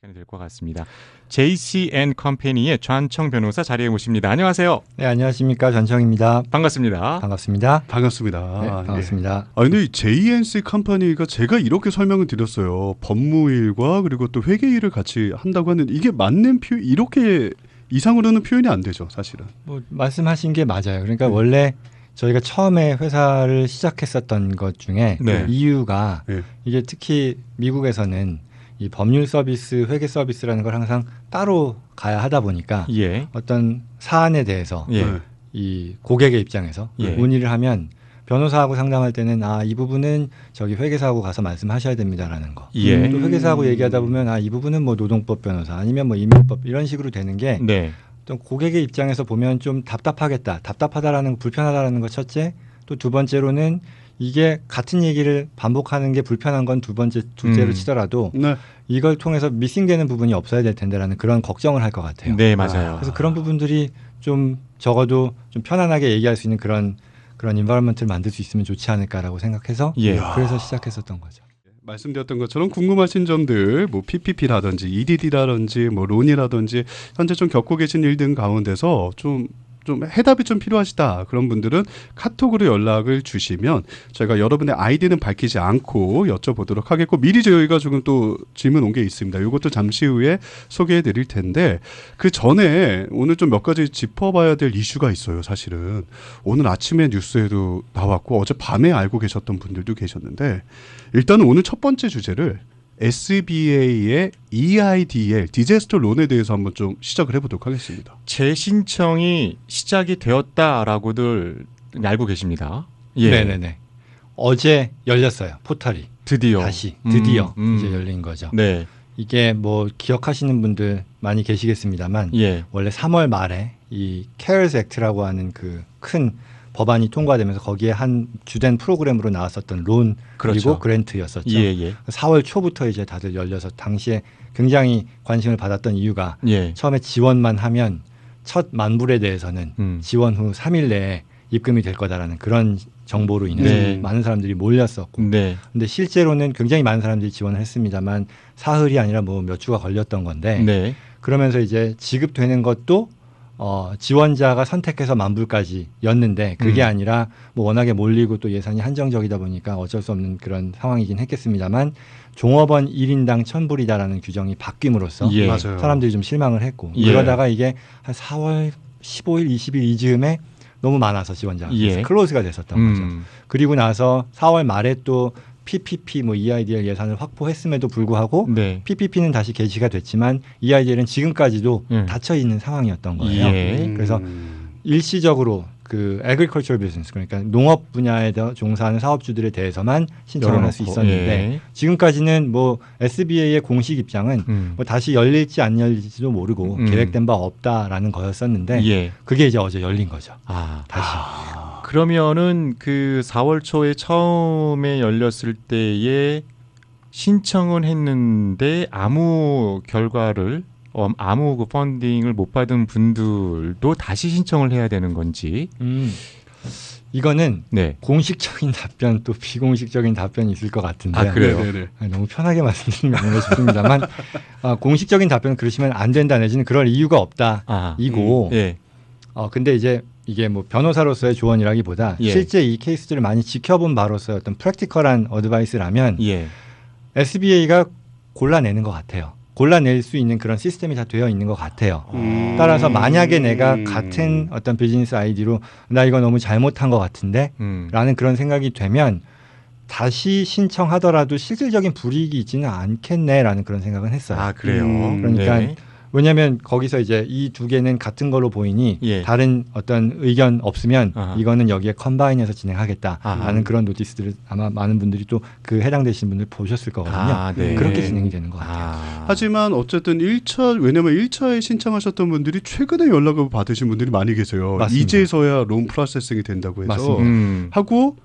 시간이 될 것 같습니다. JCN 컴퍼니의 좌청 변호사 자리에 모십니다. 안녕하세요. 네, 안녕하십니까. 전청입니다. 반갑습니다. 반갑습니다. 반갑습니다. 네, 아, 예. 반갑습니다. 아 근데 이 JNC 컴퍼니가 제가 이렇게 설명을 드렸어요. 법무일과 그리고 또 회계일을 같이 한다고 하는데 이게 맞는 표 이렇게 이상으로는 표현이 안 되죠, 사실은. 뭐 말씀하신 게 맞아요. 그러니까 네. 원래 저희가 처음에 회사를 시작했었던 것 중에 네. 이유가 네. 이게 특히 미국에서는 이 법률 서비스, 회계 서비스라는 걸 항상 따로 가야 하다 보니까 예. 어떤 사안에 대해서 예. 네. 이 고객의 입장에서 예. 문의를 하면 변호사하고 상담할 때는 아 이 부분은 저기 회계사하고 가서 말씀하셔야 됩니다라는 거. 예. 또 회계사하고 얘기하다 보면 아 이 부분은 뭐 노동법 변호사 아니면 뭐 임용법 이런 식으로 되는 게 네. 어떤 고객의 입장에서 보면 좀 답답하겠다, 답답하다라는 거, 불편하다라는 것 첫째, 또 두 번째로는 이게 같은 얘기를 반복하는 게 불편한 건 두 번째, 둘째로 음. 치더라도 네. 이걸 통해서 미싱되는 부분이 없어야 될 텐데라는 그런 걱정을 할 것 같아요. 네, 맞아요. 그래서 그런 부분들이 좀 적어도 좀 편안하게 얘기할 수 있는 그런 그런 인바이런먼트를 만들 수 있으면 좋지 않을까라고 생각해서 예. 그래서 시작했었던 거죠. 말씀드렸던 것처럼 궁금하신 점들, 뭐 PPP라든지 EDD라든지 뭐 론이라든지 현재 좀 겪고 계신 일등 가운데서 좀 좀 해답이 좀 필요하시다 그런 분들은 카톡으로 연락을 주시면 저희가 여러분의 아이디는 밝히지 않고 여쭤보도록 하겠고 미리 저희가 조금 또 질문 온 게 있습니다. 이것도 잠시 후에 소개해 드릴 텐데 그 전에 오늘 좀 몇 가지 짚어봐야 될 이슈가 있어요. 사실은 오늘 아침에 뉴스에도 나왔고 어제 밤에 알고 계셨던 분들도 계셨는데 일단은 오늘 첫 번째 주제를 SBA의 EIDL 디제스터 론에 대해서 한번 좀 시작을 해보도록 하겠습니다. 재신청이 시작이 되었다라고들 알고 계십니다. 예. 네네네. 어제 열렸어요 포털이 드디어. 다시 드디어 음, 음. 이제 열린 거죠. 네. 이게 뭐 기억하시는 분들 많이 계시겠습니다만 예. 원래 3월 말에 이 CARES Act라고 하는 그 큰 법안이 통과되면서 거기에 한 주된 프로그램으로 나왔었던 론 그렇죠. 그리고 그랜트였었죠. 예, 예. 4월 초부터 이제 다들 열려서 당시에 굉장히 관심을 받았던 이유가 예. 처음에 지원만 하면 첫 만불에 대해서는 음. 지원 후 3일 내에 입금이 될 거다라는 그런 정보로 인해서 네. 많은 사람들이 몰렸었고 네. 근데 실제로는 굉장히 많은 사람들이 지원을 했습니다만 사흘이 아니라 뭐 몇 주가 걸렸던 건데 네. 그러면서 이제 지급되는 것도 어, 지원자가 선택해서 만 불까지였는데 그게 음. 아니라 뭐 워낙에 몰리고 또 예산이 한정적이다 보니까 어쩔 수 없는 그런 상황이긴 했겠습니다만 종업원 1인당 1000불이다라는 규정이 바뀜으로써 예. 사람들이 좀 실망을 했고 예. 그러다가 이게 한 4월 15일, 20일 이즈음에 너무 많아서 지원자가 예. 클로즈가 됐었던 거죠. 음. 그리고 나서 4월 말에 또 PPP 뭐 EIDL 예산을 확보했음에도 불구하고 네. PPP는 다시 개시가 됐지만 EIDL은 지금까지도 음. 닫혀 있는 상황이었던 거예요. 예. 그래서 음. 일시적으로 그 agricultural business 그러니까 농업 분야에 대- 종사하는 사업주들에 대해서만 신청을 할 수 있었는데 예. 지금까지는 뭐 SBA의 공식 입장은 음. 뭐 다시 열릴지 안 열릴지도 모르고 음. 계획된 바 없다라는 거였었는데 예. 그게 이제 어제 열린 거죠. 아. 다시. 그러면은 그 4월 초에 처음에 열렸을 때에 신청을 했는데 아무 결과를 어, 아무 그 펀딩을 못 받은 분들도 다시 신청을 해야 되는 건지. 음. 이거는 네. 공식적인 답변 또 비공식적인 답변이 있을 것 같은데 아, 그래요? 아니, 너무 편하게 말씀드리면 아닌가 싶습니다만 아, 공식적인 답변은 그러시면 안 된다 내지는 그럴 이유가 없다 아. 이고 예. 어 근데 이제 이게 뭐 변호사로서의 조언이라기보다 예. 실제 이 케이스들을 많이 지켜본 바로서의 어떤 프랙티컬한 어드바이스라면 예. SBA가 골라내는 것 같아요. 골라낼 수 있는 그런 시스템이 다 되어 있는 것 같아요. 음. 따라서 만약에 내가 같은 어떤 비즈니스 아이디로 나 이거 너무 잘못한 것 같은데 음. 라는 그런 생각이 되면 다시 신청하더라도 실질적인 불이익이 있지는 않겠네라는 그런 생각은 했어요. 아, 그래요. 음. 그러니까 네. 왜냐하면 거기서 이제 이 두 개는 같은 걸로 보이니 예. 다른 어떤 의견 없으면 아하. 이거는 여기에 컴바인해서 진행하겠다라는 아하. 그런 노티스들을 아마 많은 분들이 또 그 해당되시는 분들 보셨을 거거든요. 아, 네. 그렇게 진행이 되는 것 같아요. 아. 하지만 어쨌든 1차 왜냐면 1차에 신청하셨던 분들이 최근에 연락을 받으신 분들이 많이 계세요. 맞습니다. 이제서야 론 프로세싱이 된다고 해서 맞습니다. 음. 하고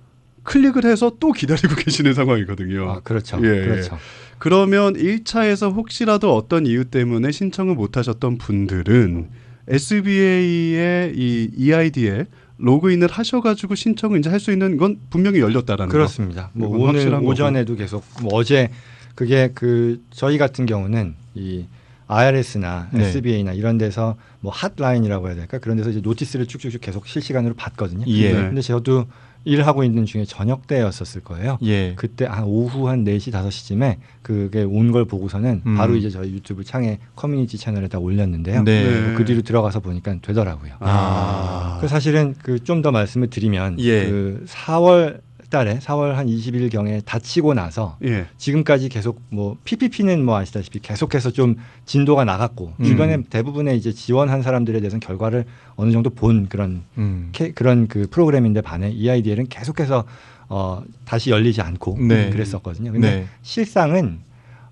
클릭을 해서 또 기다리고 계시는 상황이거든요. 아, 그렇죠. 예, 예. 그렇죠. 그러면 1차에서 혹시라도 어떤 이유 때문에 신청을 못 하셨던 분들은 SBA의 이 EID에 로그인을 하셔가지고 신청을 이제 할 수 있는 건 분명히 열렸다라는 거. 그렇습니다. 뭐 이건 오늘 확실한 거고. 오전에도 계속 뭐 어제 그게 그 저희 같은 경우는 이 IRS나 네. SBA나 이런 데서 뭐 핫라인이라고 해야 될까 그런 데서 이제 노티스를 쭉쭉쭉 계속 실시간으로 받거든요. 예. 네. 근데 저도 일하고 있는 중에 저녁 때였었을 거예요. 예. 그때 한 오후 한 4시 5시쯤에 그게 온 걸 보고서는 음. 바로 이제 저희 유튜브 창에 커뮤니티 채널에다 올렸는데요. 네. 네. 그 뒤로 들어가서 보니까 되더라고요. 아. 그 사실은 그 좀 더 말씀을 드리면 예. 그 4월 달에 4월 한 20일 경에 다치고 나서 예. 지금까지 계속 뭐 PPP는 뭐 아시다시피 계속해서 좀 진도가 나갔고 음. 주변에 대부분의 이제 지원한 사람들에 대해서는 결과를 어느 정도 본 그런 음. 캐- 그런 그 프로그램인데 반해 EIDL은 계속해서 어 다시 열리지 않고 네. 그랬었거든요. 근데 네. 실상은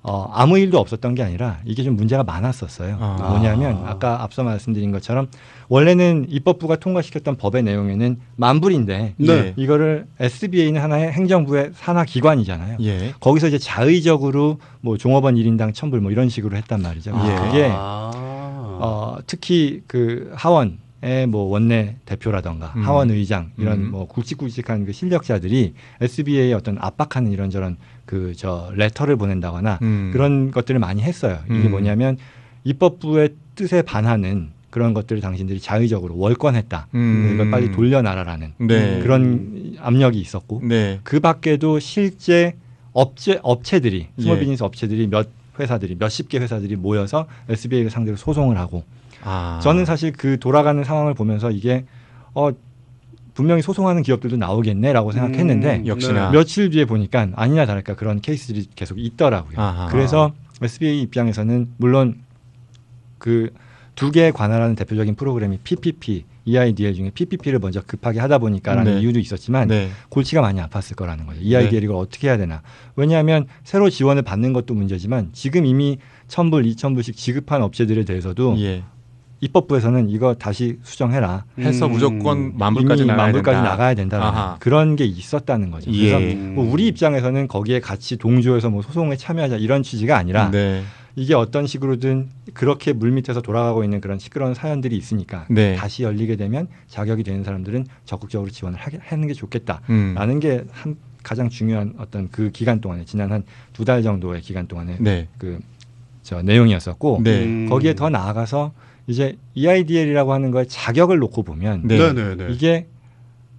어 아무 일도 없었던 게 아니라 이게 좀 문제가 많았었어요. 아. 뭐냐면 아까 앞서 말씀드린 것처럼 원래는 입법부가 통과시켰던 법의 내용에는 만불인데 네. 이거를 SBA는 하나의 행정부의 산하 기관이잖아요. 예. 거기서 이제 자의적으로 뭐 종업원 1인당 천불 뭐 이런 식으로 했단 말이죠. 예. 그게 아. 어, 특히 그 하원의 뭐 원내 대표라던가 음. 하원 의장 이런 음. 뭐 굵직굵직한 그 실력자들이 SBA에 어떤 압박하는 이런저런 그 저 레터를 보낸다거나 음. 그런 것들을 많이 했어요. 이게 음. 뭐냐면 입법부의 뜻에 반하는 그런 것들을 당신들이 자의적으로 월권했다. 음. 이걸 빨리 돌려놔라라는 네. 그런 압력이 있었고 네. 그 밖에도 실제 업체 업체들이 스몰 예. 비즈니스 업체들이 몇 회사들이 몇십 개 회사들이 모여서 SBA를 상대로 소송을 하고 아. 저는 사실 그 돌아가는 상황을 보면서 이게 어 분명히 소송하는 기업들도 나오겠네라고 생각했는데 음, 역시나. 며칠 뒤에 보니까 아니나 다를까 그런 케이스들이 계속 있더라고요. 아하. 그래서 SBA 입장에서는 물론 그 두 개에 관할하는 대표적인 프로그램이 PPP, EIDL 중에 PPP를 먼저 급하게 하다 보니까라는 네. 이유도 있었지만 네. 골치가 많이 아팠을 거라는 거죠. EIDL 이걸 어떻게 해야 되나? 왜냐하면 새로 지원을 받는 것도 문제지만 지금 이미 천불, 이천불씩 지급한 업체들에 대해서도 예. 입법부에서는 이거 다시 수정해라. 해서 음. 무조건 만불까지 나가야 만불까지 된다. 나가야 된다. 아하. 그런 게 있었다는 거죠. 예. 그래서 뭐 우리 입장에서는 거기에 같이 동조해서 뭐 소송에 참여하자 이런 취지가 아니라 네. 이게 어떤 식으로든 그렇게 물밑에서 돌아가고 있는 그런 시끄러운 사연들이 있으니까 네. 다시 열리게 되면 자격이 되는 사람들은 적극적으로 지원을 하게, 하는 게 좋겠다라는 음. 게한 가장 중요한 어떤 그 기간 동안에 지난 한 두 달 정도의 기간 동안에 네. 그저 내용이었었고 네. 음. 거기에 더 나아가서 이제 EIDL이라고 하는 거에 자격을 놓고 보면 네. 네, 네, 네. 이게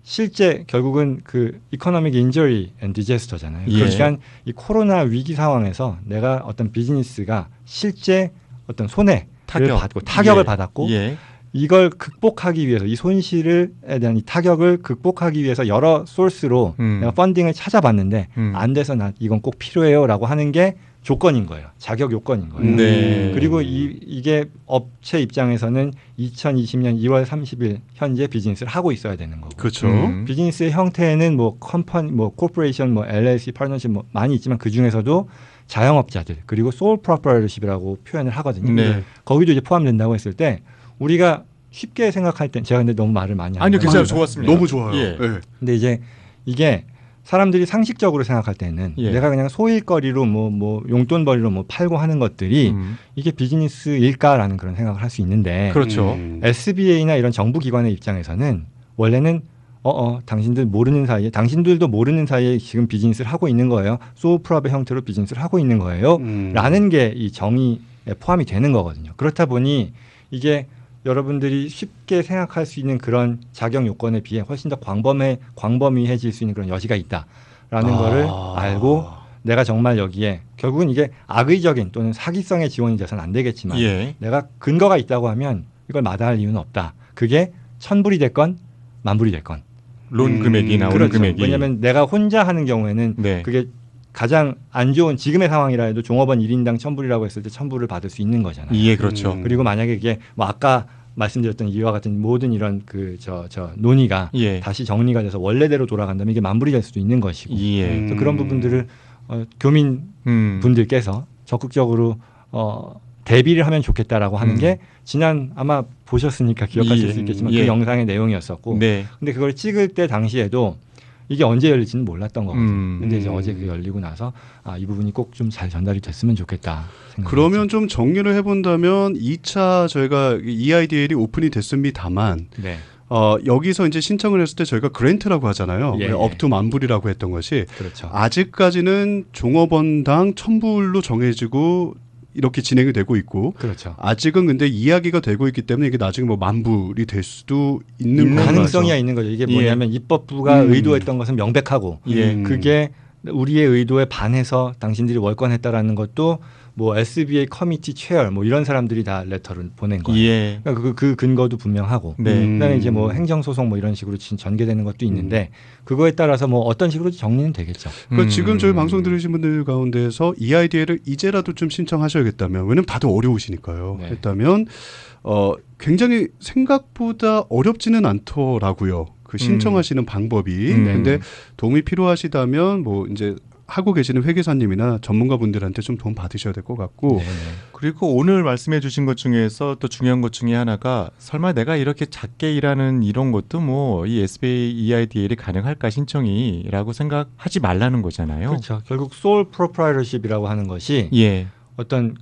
실제 결국은 그 이코노믹 인저리 앤 디제스터잖아요. 예. 그러니까 이 코로나 위기 상황에서 내가 어떤 비즈니스가 실제 어떤 손해를 타격. 받고 타격을 예. 받았고 예. 이걸 극복하기 위해서 이 손실에 대한 이 타격을 극복하기 위해서 여러 소스로 음. 내가 펀딩을 찾아봤는데 음. 안 돼서 나 이건 꼭 필요해요라고 하는 게 조건인 거예요. 자격 요건인 거예요. 네. 그리고 이, 이게 업체 입장에서는 2020년 2월 30일 현재 비즈니스를 하고 있어야 되는 거고. 그렇죠. 음. 비즈니스의 형태는 뭐 컴퍼니, 뭐 코퍼레이션, 뭐 LLC, 파트너십 뭐 많이 있지만 그 중에서도 자영업자들 그리고 소울 프로퍼리십이라고 표현을 하거든요. 네. 거기도 이제 포함된다고 했을 때 우리가 쉽게 생각할 땐 제가 근데 너무 말을 많이 하는 아니요, 것 괜찮아요. 좋았습니다. 너무 좋아요. 예. 예. 근데 이제 이게 사람들이 상식적으로 생각할 때는 예. 내가 그냥 소일거리로 뭐 뭐 용돈벌이로 뭐 팔고 하는 것들이 음. 이게 비즈니스일까라는 그런 생각을 할 수 있는데 그렇죠. 음. SBA나 이런 정부 기관의 입장에서는 원래는 어어 당신들 모르는 사이에 당신들도 모르는 사이에 지금 비즈니스를 하고 있는 거예요. 소프랍의 형태로 비즈니스를 하고 있는 거예요. 음. 라는 게 이 정의에 포함이 되는 거거든요. 그렇다 보니 이게 여러분들이 쉽게 생각할 수 있는 그런 자격 요건에 비해 훨씬 더 광범해 광범위해질 수 있는 그런 여지가 있다라는 아. 거를 알고 내가 정말 여기에 결국은 이게 악의적인 또는 사기성의 지원이 돼서는 안 되겠지만 예. 내가 근거가 있다고 하면 이걸 마다할 이유는 없다. 그게 천불이 됐건 만불이 됐건. 론 음, 금액이 나오는 그렇죠. 금액이. 왜냐하면 내가 혼자 하는 경우에는 네. 그게 가장 안 좋은 지금의 상황이라 해도 종업원 1인당 천불이라고 했을 때 천불을 받을 수 있는 거잖아요. 예, 그렇죠. 음. 그리고 만약에 이게 뭐 아까 말씀드렸던 이와 같은 모든 이런 그 저 저 논의가 예. 다시 정리가 돼서 원래대로 돌아간다면 이게 만불이 될 수도 있는 것이고 예. 음. 그래서 그런 부분들을 어, 교민 음. 분들께서 적극적으로 어, 대비를 하면 좋겠다라고 하는 음. 게 지난 아마 보셨으니까 기억하실 예. 수 있겠지만 예. 그 영상의 내용이었었고 네. 근데 그걸 찍을 때 당시에도 이게 언제 열릴지는 몰랐던 거거든요. 음. 근데 이제 음. 어제 그 열리고 나서 아, 이 부분이 꼭 좀 잘 전달이 됐으면 좋겠다. 그러면 좀 정리를 해본다면 2차 저희가 EIDL이 오픈이 됐습니다만. 네. 어, 여기서 이제 신청을 했을 때 저희가 그랜트라고 하잖아요. 예, 예. 업투 만불이라고 했던 것이 그렇죠. 아직까지는 종업원당 천불로 정해지고 이렇게 진행이 되고 있고 그렇죠. 아직은 근데 이야기가 되고 있기 때문에 이게 나중에 뭐 만불이 될 수도 있는. 가능성이 있는 거죠. 이게 예. 뭐냐면 입법부가 음. 의도했던 것은 명백하고 예. 음. 그게 우리의 의도에 반해서 당신들이 월권했다라는 것도 뭐 SBA 커미티 체어 뭐 이런 사람들이 다 레터를 보낸 거예요. 예. 그러니까 그, 그 근거도 분명하고 네. 음. 그다음에 이제 뭐 행정 소송 뭐 이런 식으로 진- 전개되는 것도 있는데 그거에 따라서 뭐 어떤 식으로 정리는 되겠죠. 그러니까 음. 지금 저희 방송 들으신 분들 가운데서 이 아이디어를 이제라도 좀 신청하셔야겠다면 왜냐면 다들 어려우시니까요. 네. 했다면 어 굉장히 생각보다 어렵지는 않더라고요. 그 신청하시는 방법이. 음. 근데 도움이 필요하시다면 뭐 이제 하고 계시는 회계사님이나 전문가분들한테 좀 도움 받으셔야 될 것 같고 네, 네. 그리고 오늘 말씀해 주신 것 중에서 또 중요한 것 중에 하나가 설마 내가 이렇게 작게 일하는 이런 것도 뭐 이 SBA EIDL이 가능할까 신청이라고 생각하지 말라는 거잖아요. 그렇죠. 결국 소울 프로프라이터십이라고 하는 것이 예. 어떤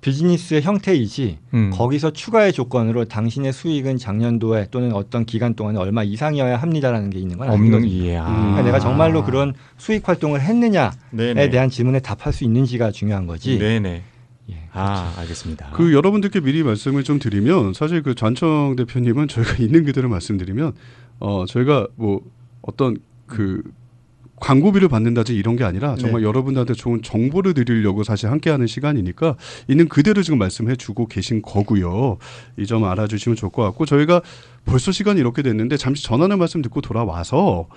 비즈니스의 형태이지 음. 거기서 추가의 조건으로 당신의 수익은 작년도에 또는 어떤 기간 동안에 얼마 이상이어야 합니다라는 게 있는 건 없는. 예. 아. 그러니까 내가 정말로 그런 수익 활동을 했느냐에 네네. 대한 질문에 답할 수 있는지가 중요한 거지. 네네. 예. 아 알겠습니다. 그 여러분들께 미리 말씀을 좀 드리면 사실 그 전청 대표님은 저희가 있는 그대로 말씀드리면 어 저희가 뭐 어떤 그 광고비를 받는다지 이런 게 아니라 정말 여러분들한테 좋은 정보를 드리려고 사실 함께하는 시간이니까 있는 그대로 지금 말씀해 주고 계신 거고요. 이 점 알아주시면 좋을 것 같고 저희가 벌써 시간이 이렇게 됐는데 잠시 전하는 말씀 듣고 돌아와서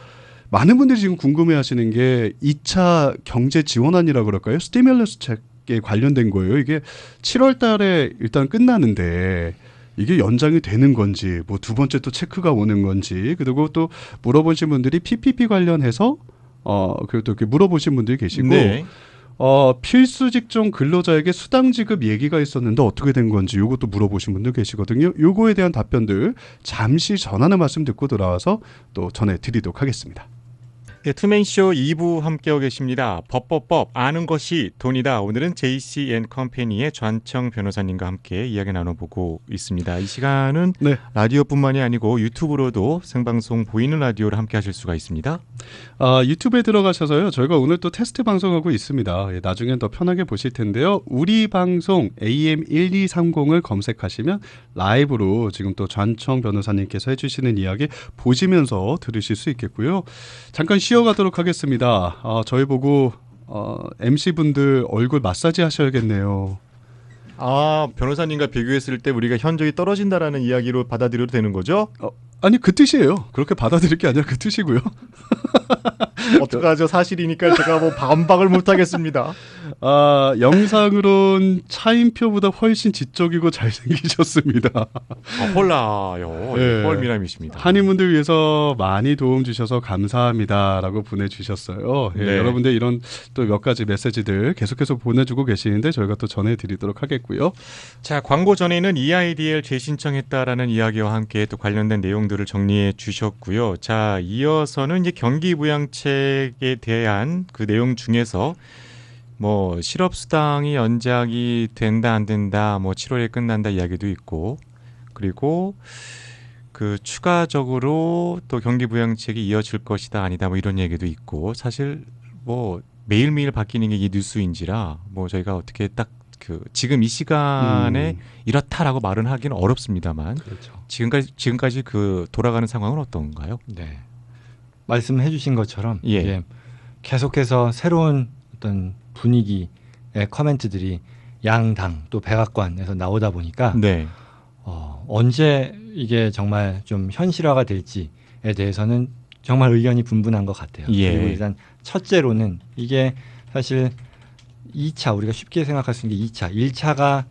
많은 분들이 지금 궁금해하시는 게 2차 경제 지원안이라 그럴까요? 스티뮬러스 책에 관련된 거예요. 이게 7월 달에 일단 끝나는데 이게 연장이 되는 건지 뭐 두 번째 또 체크가 오는 건지 그리고 또 물어보신 분들이 PPP 관련해서 어 그리고 또 이렇게 물어보신 분들이 계시고 네. 어 필수 직종 근로자에게 수당 지급 얘기가 있었는데 어떻게 된 건지 요것도 물어보신 분들 계시거든요. 요거에 대한 답변들 잠시 전하는 말씀 듣고 돌아와서 또 전해 드리도록 하겠습니다. 네, 투맨쇼 2부 함께하고 계십니다. 법법법 아는 것이 돈이다. 오늘은 JCN 컴퍼니의 전청 변호사님과 함께 이야기 나눠보고 있습니다. 이 시간은 네. 라디오뿐만이 아니고 유튜브로도 생방송 보이는 라디오를 함께 하실 수가 있습니다. 아, 유튜브에 들어가셔서요. 저희가 오늘 또 테스트 방송하고 있습니다. 예, 나중엔 더 편하게 보실 텐데요. 우리 방송 AM 1230을 검색하시면 라이브로 지금 또 전청 변호사님께서 해주시는 이야기 보시면서 들으실 수 있겠고요. 잠깐 쉬 어가도록 하겠습니다. 아, 저희 보고 어, MC 분들 얼굴 마사지 하셔야겠네요. 아 변호사님과 비교했을 때 우리가 현저히 떨어진다라는 이야기로 받아들여도 되는 거죠? 아니 그 뜻이에요. 그렇게 받아들일 게 아니라 그 뜻이고요. 어떡하죠? 사실이니까 제가 뭐 반박을 못하겠습니다. 아 영상으론 차인표보다 훨씬 지적이고 잘생기셨습니다. 아, 홀라요. 예. 뻘미남이십니다. 한인분들 위해서 많이 도움 주셔서 감사합니다라고 보내주셨어요. 예, 네. 여러분들 이런 또 몇 가지 메시지들 계속해서 보내주고 계시는데 저희가 또 전해드리도록 하겠고요. 자 광고 전에는 EIDL 재신청했다라는 이야기와 함께 또 관련된 내용들을 정리해 주셨고요. 자 이어서는 이제 경기부양책 에 대한 그 내용 중에서 뭐 실업 수당이 연장이 된다 안 된다 뭐 7월에 끝난다 이야기도 있고 그리고 그 추가적으로 또 경기 부양책이 이어질 것이다 아니다 뭐 이런 얘기도 있고 사실 뭐 매일매일 바뀌는 게 이 뉴스인지라 뭐 저희가 어떻게 딱 그 지금 이 시간에 음. 이렇다라고 말은 하기는 어렵습니다만 그렇죠. 지금까지 지금까지 그 돌아가는 상황은 어떤가요? 네. 말씀해 주신 것처럼 예. 이게 계속해서 새로운 어떤 분위기의 커멘트들이 양당 또 백악관에서 나오다 보니까 네. 어, 언제 이게 정말 좀 현실화가 될지에 대해서는 정말 의견이 분분한 것 같아요. 예. 그리고 일단 첫째로는 이게 사실 2차 우리가 쉽게 생각할 수 있는 게 2차, 1차가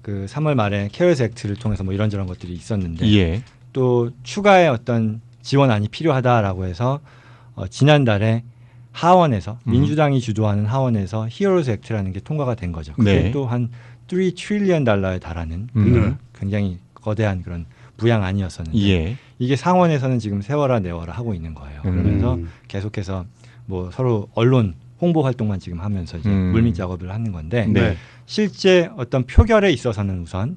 그 3월 말에 케어스 액트를 통해서 뭐 이런저런 것들이 있었는데 예. 또 추가의 어떤 지원안이 필요하다라고 해서 어, 지난달에 하원에서 음. 민주당이 주도하는 하원에서 히어로즈 액트라는 게 통과가 된 거죠. 그게 네. 또한3 트릴리언 달러에 달하는 그 음. 굉장히 거대한 그런 부양 안이었었는데 예. 이게 상원에서는 지금 세워라 내워라 하고 있는 거예요. 음. 그러면서 계속해서 뭐 서로 언론 홍보 활동만 지금 하면서 이제 음. 물밑 작업을 하는 건데 네. 실제 어떤 표결에 있어서는 우선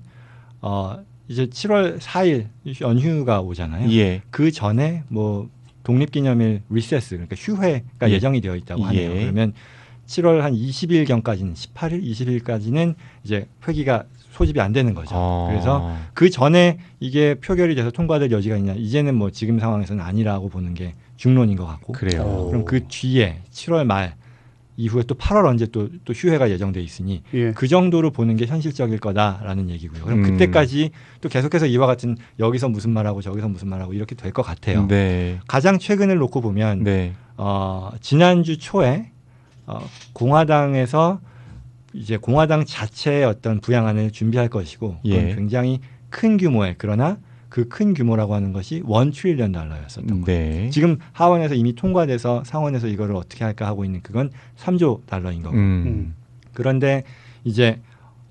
어 이제 7월 4일 연휴가 오잖아요. 예. 그 전에 뭐 독립기념일 리세스 그러니까 휴회가 예. 예. 정이 되어 있다고 하네요. 예. 그러면 7월 한 20일 경까지는 18일, 20일까지는 이제 회기가 소집이 안 되는 거죠. 어. 그래서 그 전에 이게 표결이 돼서 통과될 여지가 있냐? 이제는 뭐 지금 상황에서는 아니라고 보는 게 중론인 것 같고. 그래요. 어. 그럼 그 뒤에 7월 말 이후에 또 8월 언제 또, 또 휴회가 예정돼 있으니 예. 그 정도로 보는 게 현실적일 거다라는 얘기고요. 그럼 음. 그때까지 또 계속해서 이와 같은 여기서 무슨 말하고 저기서 무슨 말하고 이렇게 될 것 같아요. 네. 가장 최근을 놓고 보면 네. 어, 지난주 초에 어, 공화당에서 이제 공화당 자체의 어떤 부양안을 준비할 것이고 예. 굉장히 큰 규모의 그러나 그 큰 규모라고 하는 것이 원 트릴리언 달러였었던 거예요. 네. 지금 하원에서 이미 통과돼서 상원에서 이거를 어떻게 할까 하고 있는 그건 3조 달러인 거고. 음. 그런데 이제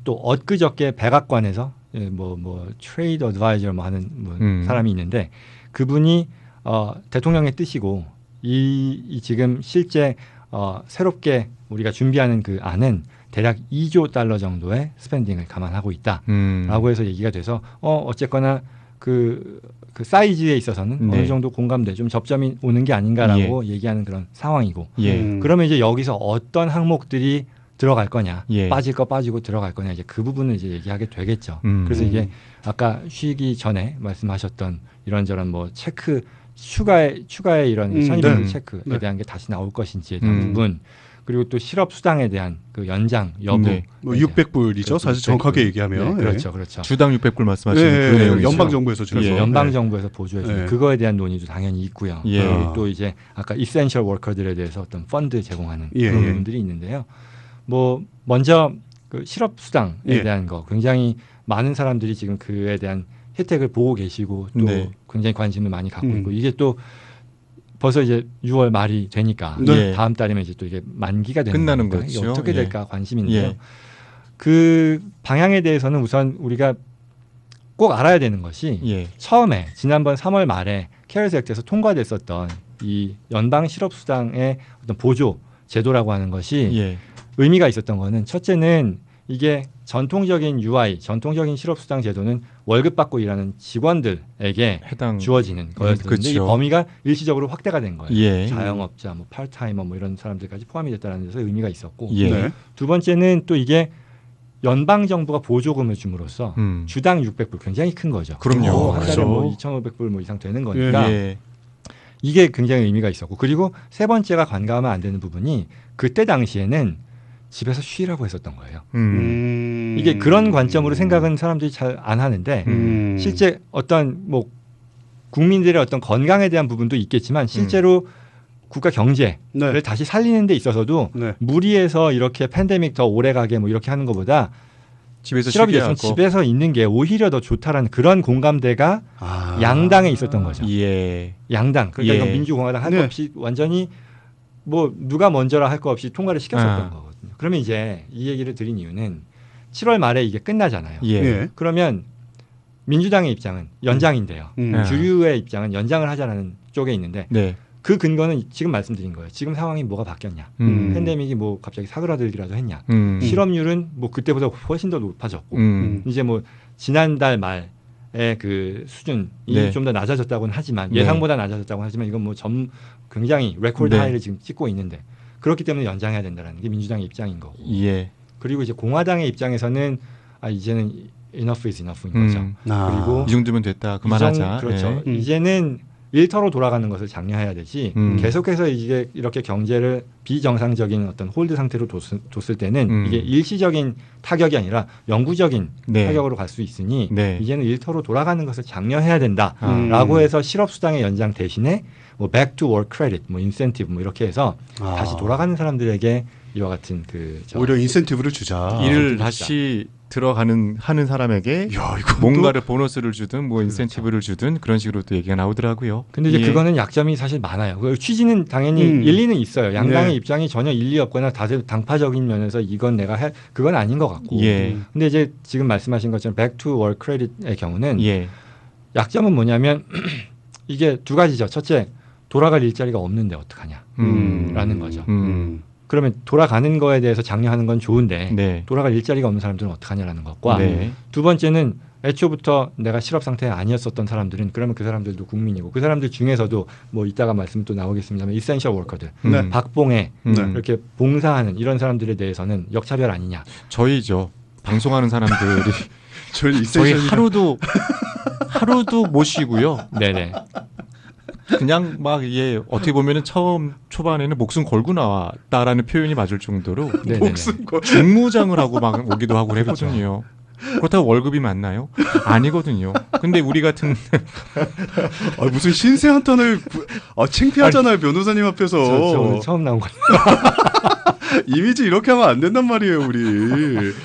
또 엊그저께 백악관에서 예, 뭐, 뭐, 트레이드 어드바이저 뭐 하는 뭐 음. 사람이 있는데 그분이 어, 대통령의 뜻이고 이, 이 지금 실제 어, 새롭게 우리가 준비하는 그 안은 대략 2조 달러 정도의 스pen딩을 감안하고 있다. 음. 라고 해서 얘기가 돼서 어 어쨌거나 그, 그 사이즈에 있어서는 네. 어느 정도 공감돼 좀 접점이 오는 게 아닌가라고 얘기하는 그런 상황이고 예. 음. 그러면 이제 여기서 어떤 항목들이 들어갈 거냐 예. 빠질 거 빠지고 들어갈 거냐 이제 그 부분을 이제 얘기하게 되겠죠. 음. 그래서 이게 아까 쉬기 전에 말씀하셨던 이런저런 뭐 체크 추가의 추가의 이런 음, 선입견 네. 체크에 네. 대한 게 다시 나올 것인지에 대한 음. 부분 그리고 또 실업 수당에 대한 그 연장 여부 네. 뭐에 대한 600불이죠. 그렇죠. 사실 600불. 정확하게 얘기하면. 네, 그렇죠, 그렇죠. 주당 600불 예. 말씀하시는 예, 그 예, 내용이죠. 연방 정부에서 주는 예. 거. 연방 네. 정부에서 보조해 주는 네. 그거에 대한 논의도 당연히 있고요. 예. 아. 또 이제 아까 이센셜 워커들에 대해서 어떤 펀드 제공하는 예, 그런 예. 부분들이 있는데요. 뭐 먼저 그 실업 수당에 예. 대한 거 굉장히 많은 사람들이 지금 그에 대한 혜택을 보고 계시고 또 네. 굉장히 관심을 많이 갖고 음. 있고 이게 또 벌써 이제 6월 말이 되니까 네. 다음 달이면 이제 또 이게 만기가 되는 끝나는 거니까 이게 거죠. 어떻게 예. 될까 관심인데요. 예. 그 방향에 대해서는 우선 우리가 꼭 알아야 되는 것이 예. 처음에 지난번 3월 말에 케어스 액트에서 통과됐었던 이 연방 실업 수당의 어떤 보조 제도라고 하는 것이 예. 의미가 있었던 거는 첫째는 이게 전통적인 UI, 전통적인 실업 수당 제도는 월급 받고 일하는 직원들에게 해당 주어지는 거였는데 이 그렇죠. 범위가 일시적으로 확대가 된 거예요. 예. 자영업자, 뭐 파트타이머 뭐 이런 사람들까지 포함이 됐다는 데서 의미가 있었고 예. 네. 두 번째는 또 이게 연방 정부가 보조금을 줌으로써 음. 주당 600불 굉장히 큰 거죠. 그럼요. 뭐한 달에 그렇죠. 뭐 2,500불 뭐 이상 되는 거니까 예. 이게 굉장히 의미가 있었고 그리고 세 번째가 관가하면 안 되는 부분이 그때 당시에는 집에서 쉬라고 했었던 거예요. 음. 음. 이게 그런 관점으로 생각은 사람들이 잘 안 하는데 음. 실제 어떤 뭐 국민들의 어떤 건강에 대한 부분도 있겠지만 실제로 국가 경제를 네. 다시 살리는 데 있어서도 네. 무리해서 이렇게 팬데믹 더 오래 가게 뭐 이렇게 하는 것보다 집에서 실업이 됐으면. 집에서 있는 게 오히려 더 좋다라는 그런 공감대가 아. 양당에 있었던 거죠. 예. 양당 그러니까 예. 민주공화당 할거 네. 없이 완전히 뭐 누가 먼저라 할거 없이 통과를 시켰었던 아. 거거든요. 그러면 이제 이 얘기를 드린 이유는 7월 말에 이게 끝나잖아요. 예. 예. 그러면 민주당의 입장은 연장인데요. 음. 아. 주류의 입장은 연장을 하자라는 쪽에 있는데 네. 그 근거는 지금 말씀드린 거예요. 지금 상황이 뭐가 바뀌었냐? 음. 팬데믹이 뭐 갑자기 사그라들기라도 했냐? 음. 실업률은 뭐 그때보다 훨씬 더 높아졌고 음. 이제 뭐 지난달 말에 그 수준이 네. 좀더 낮아졌다고는 하지만 네. 예상보다 낮아졌다고 하지만 이건 뭐 점 굉장히 레코드 네. 하이를 지금 찍고 있는데 그렇기 때문에 연장해야 된다는 게 민주당의 입장인 거고 예. 그리고 이제 공화당의 입장에서는 아 이제는 enough is enough인 거죠. 음. 아. 그리고 이 정도면 됐다. 그만하자. 이정- 그렇죠. 예. 음. 이제는 일터로 돌아가는 것을 장려해야 되지 음. 계속해서 이게 이렇게 경제를 비정상적인 어떤 홀드 상태로 뒀을, 뒀을 때는 음. 이게 일시적인 타격이 아니라 영구적인 네. 타격으로 갈 수 있으니 네. 이제는 일터로 돌아가는 것을 장려해야 된다라고 음. 해서 실업 수당의 연장 대신에 뭐 back to work credit, 뭐 인센티브 뭐 이렇게 해서 아. 다시 돌아가는 사람들에게 이와 같은 그저 오히려 인센티브를 주자. 일을 아, 다시 들어가는 하는 사람에게 야, 뭔가를 보너스를 주든 뭐 그렇죠. 인센티브를 주든 그런 식으로 또 얘기가 나오더라고요. 근데 이제 예. 그거는 약점이 사실 많아요. 그 취지는 당연히 음. 일리는 있어요. 양당의 네. 입장이 전혀 일리 없거나 다들 당파적인 면에서 이건 내가 해 그건 아닌 것 같고. 예. 음. 근데 이제 지금 말씀하신 것처럼 back to work credit의 경우는 예. 약점은 뭐냐면 이게 두 가지죠. 첫째, 돌아갈 일자리가 없는데 어떡하냐. 음. 라는 거죠. 음. 그러면 돌아가는 거에 대해서 장려하는 건 좋은데 네. 돌아갈 일자리가 없는 사람들은 어떡하냐라는 것과 네. 두 번째는 애초부터 내가 실업 상태에 아니었었던 사람들은 그러면 그 사람들도 국민이고 그 사람들 중에서도 뭐 이따가 말씀 또 나오겠습니다만 이센셜 워커들 네. 박봉에 음. 네. 이렇게 봉사하는 이런 사람들에 대해서는 역차별 아니냐 저희죠. 방송하는 사람들이 저희 저희 하루도 하루도 못 쉬고요. 네네 그냥 막예 어떻게 보면은 처음 초반에는 목숨 걸고 나왔다라는 표현이 맞을 정도로 네네네. 목숨 걸. 중무장을 하고 막 오기도 하고 그랬거든요. 그렇다고 월급이 많나요? 아니거든요. 근데 우리 같은 아, 무슨 신세 한탄을 구- 아, 창피하잖아요 변호사님 앞에서 저, 저 오늘 처음 나온 거예요. 이미지 이렇게 하면 안 된단 말이에요 우리.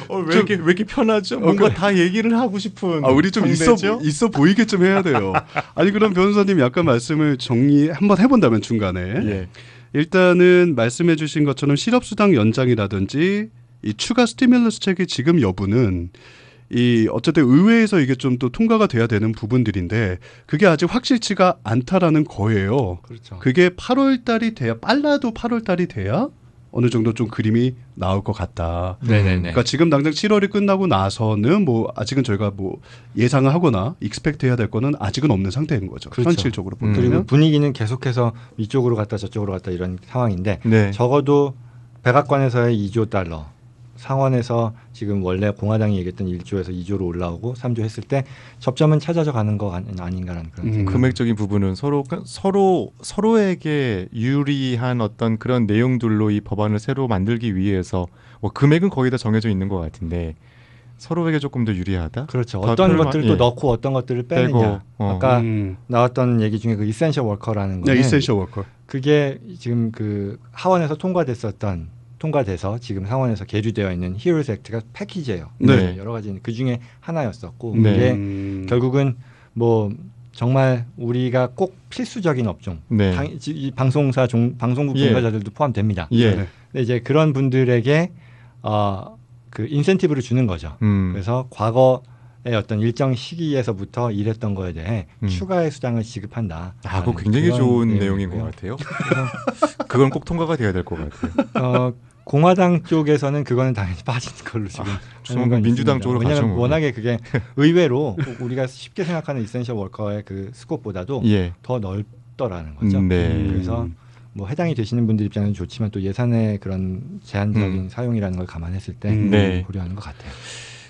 어, 왜 이렇게 왜 이렇게 편하죠? 뭔가 그- 다 얘기를 하고 싶은 아 우리 좀 있어? 있어 보이게 좀 해야 돼요. 아니 그럼 변호사님 약간 말씀을 정리 한번 해본다면 중간에 예. 일단은 말씀해주신 것처럼 실업수당 연장이라든지 이 추가 스티뮬러스 책의 지금 여부는 이 어쨌든 의회에서 이게 좀 또 통과가 돼야 되는 부분들인데 그게 아직 확실치가 않다라는 거예요. 그렇죠. 그게 8월 달이 돼야 빨라도 8월 달이 돼야 어느 정도 좀 그림이 나올 것 같다. 네네네. 그러니까 지금 당장 7월이 끝나고 나서는 뭐 아직은 저희가 뭐 예상을 하거나 익스펙트 해야 될 거는 아직은 없는 상태인 거죠. 그렇죠. 현실적으로 음. 보면. 그리고 분위기는 계속해서 이쪽으로 갔다 저쪽으로 갔다 이런 상황인데 네. 적어도 백악관에서의 2조 달러 상원에서 지금 원래 공화당이 얘기했던 1조에서 2조로 올라오고 3조 했을 때 접점은 찾아져 가는 거 아닌가라는 그런 음. 금액적인 부분은 서로 서로 서로에게 유리한 어떤 그런 내용들로 이 법안을 새로 만들기 위해서 뭐 금액은 거의 다 정해져 있는 것 같은데 서로에게 조금 더 유리하다. 그렇죠. 더 어떤 것들을 예. 또 넣고 어떤 것들을 빼느냐. 빼고, 어. 아까 음. 나왔던 얘기 중에 그 이센셜 워커라는 네, 거는 이센셜 워커. 그게 지금 그 하원에서 통과됐었던 통과돼서 지금 상원에서 계류되어 있는 히어로스 액트가 패키지예요. 네. 여러 가지 그 중에 하나였었고 네. 이게 음. 결국은 뭐 정말 우리가 꼭 필수적인 업종, 네. 당, 지- 이 방송사 종, 방송국 예. 종사자들도 포함됩니다. 예. 네. 근데 이제 그런 분들에게 어, 그 인센티브를 주는 거죠. 음. 그래서 과거 의 어떤 일정 시기에서부터 일했던 거에 대해 음. 추가의 수당을 지급한다. 아, 그거 굉장히 좋은. 내용인 것 같아요. 그건 꼭 통과가 돼야 될 것 같아요. 어, 공화당 쪽에서는 그거는 당연히 빠지는 걸로 지금 하는 저는 건 민주당. 쪽으로 왜냐하면. 워낙에 그게 의외로 우리가 쉽게 생각하는 이센셜 워커의 그 스코프보다도 예. 더 넓더라는 거죠. 음, 네. 그래서 뭐 해당이 되시는 분들 입장에는 좋지만 또 예산의 그런 제한적인 음. 사용이라는 걸 감안했을 때 음. 네. 고려하는 것 같아요.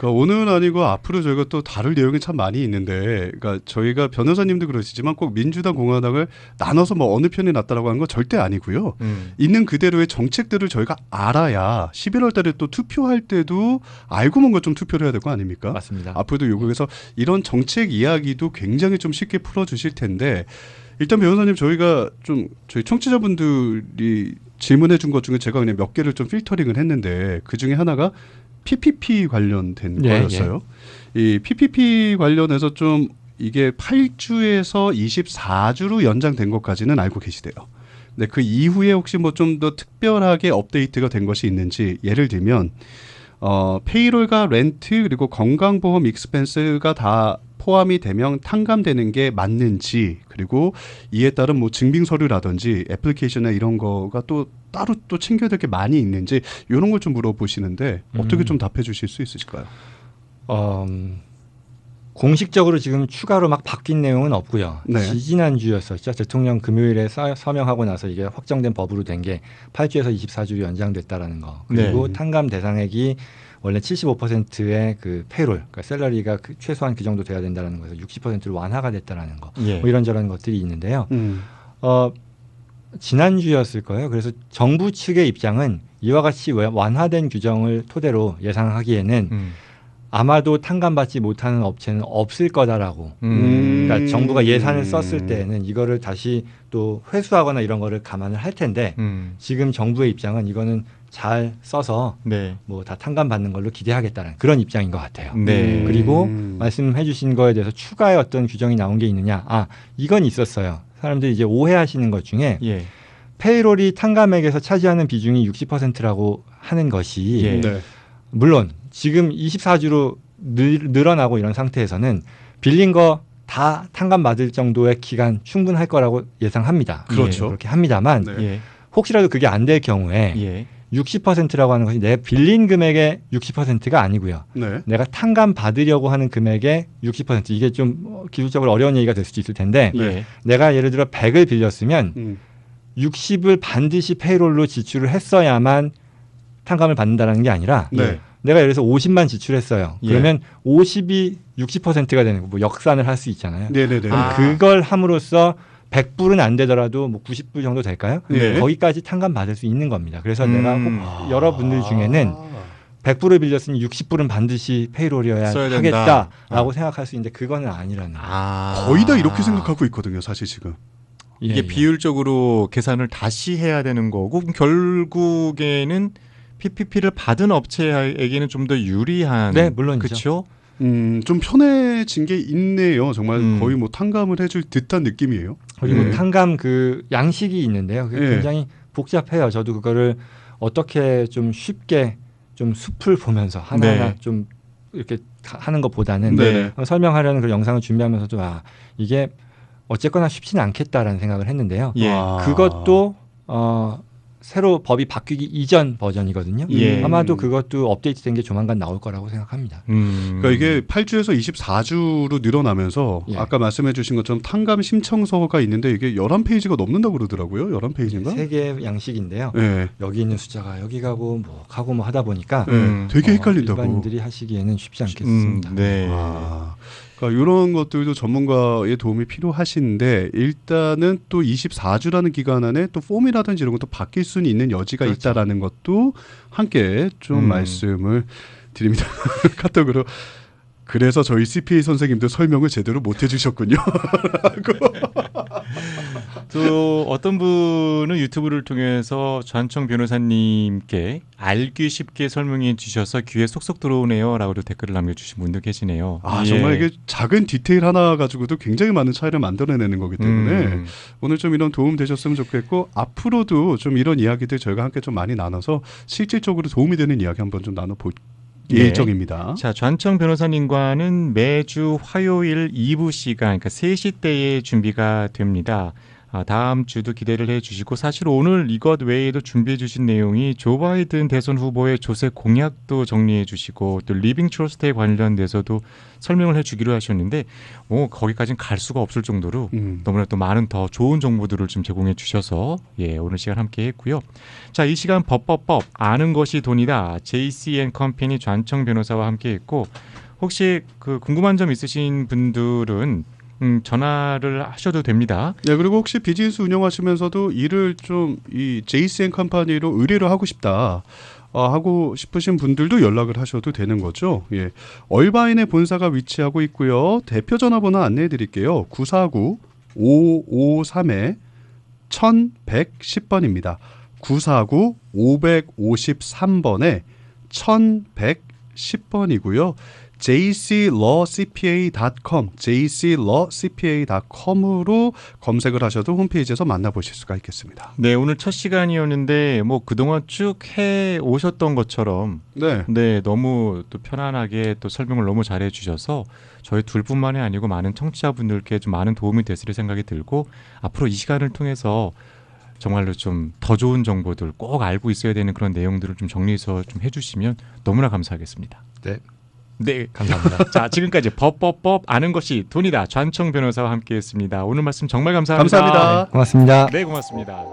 그러니까 오늘은 아니고 앞으로 저희가 또 다룰 내용이 참 많이 있는데, 그러니까 저희가 변호사님도 그러시지만 꼭 민주당 공화당을 나눠서 뭐 어느 편이 낫다라고 하는 건 절대 아니고요. 음. 있는 그대로의 정책들을 저희가 알아야 11월 달에 또 투표할 때도 알고 뭔가 좀 투표를 해야 될 거 아닙니까? 맞습니다. 앞으로도 요구해서 이런 정책 이야기도 굉장히 좀 쉽게 풀어주실 텐데 일단 변호사님 저희가 좀 저희 청취자분들이 질문해 준 것 중에 제가 그냥 몇 개를 좀 필터링을 했는데 그 중에 하나가 PPP 관련된 예, 거였어요. 이 PPP 관련해서 좀 이게 8주에서 24주로 연장된 것까지는 알고 계시대요. 근데 그 이후에 혹시 뭐 좀 더 특별하게 업데이트가 된 것이 있는지 예를 들면 어, 페이롤과 렌트 그리고 건강보험 익스펜스가 다 포함이 되면 탕감되는 게 맞는지 그리고 이에 따른 뭐 증빙 서류라든지 애플리케이션이나 이런 거가 또 따로 또 챙겨야 될 게 많이 있는지 이런 걸 좀 물어보시는데 어떻게 음. 좀 답해 주실 수 있으실까요? 어, 음, 공식적으로 지금 추가로 막 바뀐 내용은 없고요. 네. 지지난주였었죠. 대통령 금요일에 서, 서명하고 나서 이게 확정된 법으로 된 게 8주에서 24주로 연장됐다라는 거. 그리고 네. 탕감 대상액이 원래 75%의 그 페이롤, 그러니까 셀러리가 그 최소한 그 정도 돼야 된다는 거에서 60%로 완화가 됐다라는 거. 예. 뭐 이런저런 것들이 있는데요. 음. 어, 지난주였을 거예요. 그래서 정부 측의 입장은 이와 같이 완화된 규정을 토대로 예상하기에는 음. 아마도 탕감받지 못하는 업체는 없을 거다라고. 음. 그러니까 정부가 예산을 썼을 때는 이거를 다시 또 회수하거나 이런 거를 감안을 할 텐데 음. 지금 정부의 입장은 이거는 잘 써서 네. 뭐다 탕감 받는 걸로 기대하겠다는 그런 입장인 것 같아요. 네. 그리고 음. 말씀해 주신 거에 대해서 추가의 어떤 규정이 나온 게 있느냐? 아, 이건 있었어요. 사람들이 이제 오해하시는 것 중에 예. 페이롤이 탕감액에서 차지하는 비중이 60%라고 하는 것이 예. 네. 물론 지금 24주로 늘, 늘어나고 이런 상태에서는 빌린 거 다 탕감 받을 정도의 기간 충분할 거라고 예상합니다. 그렇죠. 예, 그렇게 합니다만 네. 예. 혹시라도 그게 안 될 경우에 예. 60%라고 하는 것이 내 빌린 금액의 60%가 아니고요. 네. 내가 탕감 받으려고 하는 금액의 60% 이게 좀 어, 기술적으로 어려운 얘기가 될 수도 있을 텐데 예. 내가 예를 들어 100을 빌렸으면 음. 60을 반드시 페이롤로 지출을 했어야만 탕감을 받는다는 게 아니라 네. 내가 예를 들어서 50만 지출했어요. 예. 그러면 50이 60%가 되는 거, 뭐 역산을 할 수 있잖아요. 네네네. 그럼 아. 그걸 함으로써 100불은 안 되더라도 뭐 90불 정도 될까요? 네. 거기까지 탕감 받을 수 있는 겁니다. 그래서 음. 내가 꼭 여러분들 중에는 100불을 빌렸으니 60불은 반드시 페이롤이어야. 하겠다라고 생각할 수 있는데 그거는 아니라는 거예요. 아. 거의 다 이렇게 생각하고 있거든요, 사실 지금. 예, 이게 예. 비율적으로 계산을 다시 해야 되는 거고 결국에는 PPP를 받은 업체에게는 좀 더 유리한 네, 물론이죠. 그렇죠. 음, 좀 편해진 게 있네요. 정말 음. 거의 뭐 탕감을 해줄 듯한 느낌이에요. 그리고 네. 탕감 그 양식이 있는데요. 그게 네. 굉장히 복잡해요. 저도 그거를 어떻게 좀 쉽게 좀 숲을 보면서 하나하나 네. 좀 이렇게 가- 하는 것보다는 네. 설명하려는 그 영상을 준비하면서도 아 이게 어쨌거나 쉽지는 않겠다라는 생각을 했는데요. 예. 와. 그것도 어 새로 법이 바뀌기 이전 버전이거든요. 예. 아마도 그것도 업데이트된 게 조만간 나올 거라고 생각합니다. 음. 그러니까 이게 8주에서 24주로 늘어나면서 예. 아까 말씀해 주신 것처럼 탕감 신청서가 있는데 이게 11페이지가 넘는다고 그러더라고요. 11페이지인가? 세 개의 양식인데요. 네. 여기 있는 숫자가 여기 가고 뭐 가고 뭐 하다 보니까 네. 음. 되게 어, 헷갈린다고. 일반인들이 하시기에는 쉽지 않겠습니다. 음, 네. 아, 그러니까 이런 것들도 전문가의 도움이 필요하신데 일단은 또 24주라는 기간 안에 또 폼이라든지 이런 것도 바뀔 수는 있는 여지가 그렇죠. 있다라는 것도 함께 좀 음. 말씀을 드립니다. 카톡으로. 그래서 저희 CPA 선생님도 설명을 제대로 못 해주셨군요. 또 어떤 분은 유튜브를 통해서 전청 변호사님께 알기 쉽게 설명해 주셔서 귀에 쏙쏙 들어오네요라고도 댓글을 남겨주신 분도 계시네요. 아 예. 정말 이게 작은 디테일 하나 가지고도 굉장히 많은 차이를 만들어내는 거기 때문에 음. 오늘 좀 이런 도움 되셨으면 좋겠고 앞으로도 좀 이런 이야기들 저희가 함께 좀 많이 나눠서 실질적으로 도움이 되는 이야기 한번 좀 나눠볼 네. 예정입니다. 자, 전청 변호사님과는 매주 화요일 2부 시간, 그러니까 3시 때에 준비가 됩니다. 아, 다음 주도 기대를 해주시고 사실 오늘 이것 외에도 준비해 주신 내용이 조 바이든 대선 후보의 조세 공약도 정리해 주시고 또 리빙 트러스트에 관련돼서도 설명을 해주기로 하셨는데 뭐 거기까지는 갈 수가 없을 정도로 음. 너무나 또 많은 더 좋은 정보들을 좀 제공해 주셔서 예 오늘 시간 함께 했고요. 자 이 시간 법법법 아는 것이 돈이다 JCN 컴퍼니 좌청 변호사와 함께 했고 혹시 그 궁금한 점 있으신 분들은 음, 전화를 하셔도 됩니다. 네 그리고 혹시 비즈니스 운영하시면서도 일을 좀 이 JCN 컴퍼니로 의뢰를 하고 싶다. 어, 하고 싶으신 분들도 연락을 하셔도 되는 거죠. 예. 얼바인의 본사가 위치하고 있고요. 대표 전화번호 안내해 드릴게요. 949 553에 1110번입니다. 949 553번에 1110번이고요. jclawcpa.com, jclawcpa.com으로 검색을 하셔도 홈페이지에서 만나보실 수가 있겠습니다. 네 오늘 첫 시간이었는데 뭐 그동안 쭉 해 오셨던 것처럼 네. 네, 너무 또 편안하게 또 설명을 너무 잘해 주셔서 저희 둘뿐만이 아니고 많은 청취자분들께 좀 많은 도움이 됐을 생각이 들고 앞으로 이 시간을 통해서 정말로 좀 더 좋은 정보들 꼭 알고 있어야 되는 그런 내용들을 좀 정리해서 좀 해주시면 너무나 감사하겠습니다. 네. 네. 감사합니다. 자, 지금까지 법법법 아는 것이 돈이다. 좌청 변호사와 함께했습니다. 오늘 말씀 정말 감사합니다. 감사합니다. 고맙습니다. 네, 고맙습니다.